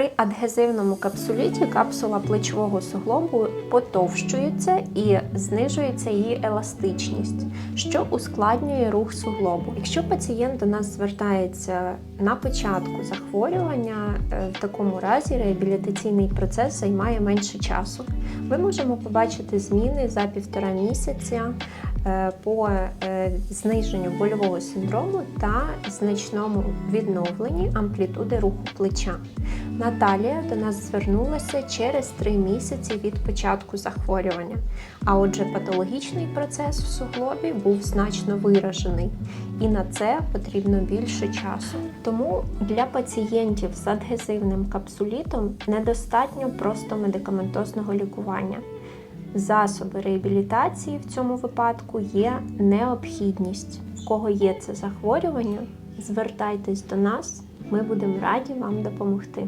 При адгезивному капсуліті капсула плечового суглобу потовщується і знижується її еластичність, що ускладнює рух суглобу. Якщо пацієнт до нас звертається на початку захворювання, е, в такому разі реабілітаційний процес займає менше часу. Ми можемо побачити зміни за півтора місяця по е, зниженню больового синдрому та значному відновленні амплітуди руху плеча. Наталія до нас звернулася через три місяці від початку захворювання. А отже, патологічний процес в суглобі був значно виражений, і на це потрібно більше часу. Тому для пацієнтів з адгезивним капсулітом недостатньо просто медикаментозного лікування. Засоби реабілітації в цьому випадку є необхідність. В кого є це захворювання, звертайтесь до нас, ми будемо раді вам допомогти.